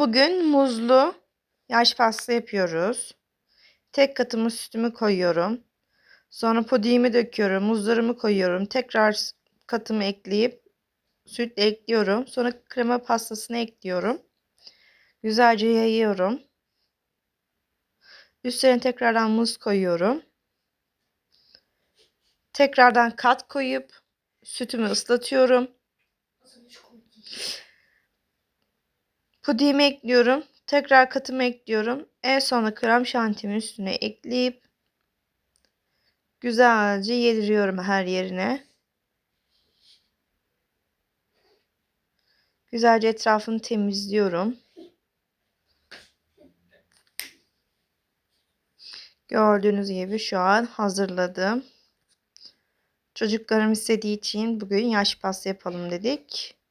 Bugün muzlu yaş pasta yapıyoruz. Tek katımı sütümü koyuyorum. Sonra pudiğimi döküyorum. Muzlarımı koyuyorum. Tekrar katımı ekleyip süt ekliyorum. Sonra krema pastasını ekliyorum. Güzelce yayıyorum. Üstlerine tekrardan muz koyuyorum. Tekrardan kat koyup sütümü ıslatıyorum. Pudiğimi ekliyorum. Tekrar katımı ekliyorum. En sona krem şantimin üstüne ekleyip güzelce yediriyorum her yerine. Güzelce etrafını temizliyorum. Gördüğünüz gibi şu an hazırladım. Çocuklarım istediği için bugün yaş pasta yapalım dedik.